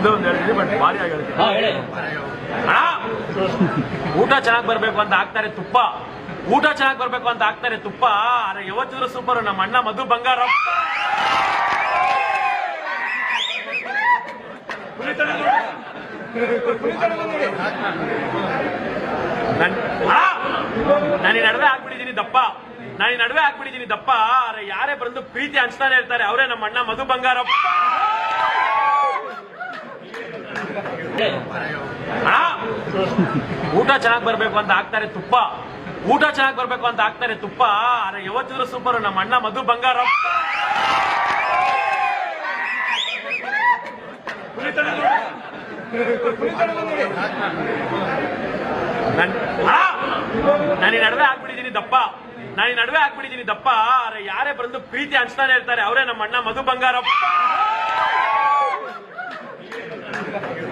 ಹಿಂದೆ ಒಂದು ಹೇಳಿದ್ರಿ ಬಟ್ ಭಾರಿ ಊಟ ಚೆನ್ನಾಗಿ ಬರ್ಬೇಕು ಅಂತ ಹಾಕ್ತಾರೆ ತುಪ್ಪ. ಊಟ ಚೆನ್ನಾಗಿ ಬರ್ಬೇಕು ಅಂತ ಹಾಕ್ತಾರೆ ತುಪ್ಪ. ಅರೆ ಯಾವತ್ತಿದ್ರು ಸೂಪರ್ ನಮ್ಮ ಅಣ್ಣ ಮಧು ಬಂಗಾರ. ನಾನು ಈ ನಡುವೆ ಹಾಕ್ಬಿಟ್ಟಿದ್ದೀನಿ ದಪ್ಪ. ನಾನು ಈ ನಡುವೆ ಹಾಕ್ಬಿಟ್ಟಿದ್ದೀನಿ ದಪ್ಪ. ಅರೆ ಯಾರೇ ಬಂದು ಪ್ರೀತಿ ಹಂಚ್ತಾನೆ ಇರ್ತಾರೆ ಅವರೇ ನಮ್ಮ ಅಣ್ಣ ಮಧು ಬಂಗಾರಪ್ಪ ಊಟ ಚೆನ್ನಾಗಿ ಬರ್ಬೇಕು ಅಂತ ಹಾಕ್ತಾರೆ ತುಪ್ಪ. ಊಟ ಚೆನ್ನಾಗಿ ಬರ್ಬೇಕು ಅಂತ ಹಾಕ್ತಾರೆ ತುಪ್ಪ. ಅರೆ ಯಾವತ್ತಿದ್ರು ಸೂಪರ್ ನಮ್ಮ ಅಣ್ಣ ಮಧು ಬಂಗಾರ. ನಾನು ನಡುವೆ ಹಾಕ್ಬಿಟ್ಟಿದ್ದೀನಿ ದಪ್ಪ. ನಾನು ನಡುವೆ ಹಾಕ್ಬಿಟ್ಟಿದ್ದೀನಿ ದಪ್ಪ. ಅರೆ ಯಾರೇ ಬಂದು ಪ್ರೀತಿ ಹಂಚ್ತಾನೆ ಇರ್ತಾರೆ, ಅವರೇ ನಮ್ಮ ಅಣ್ಣ ಮಧು ಬಂಗಾರಪ್ಪ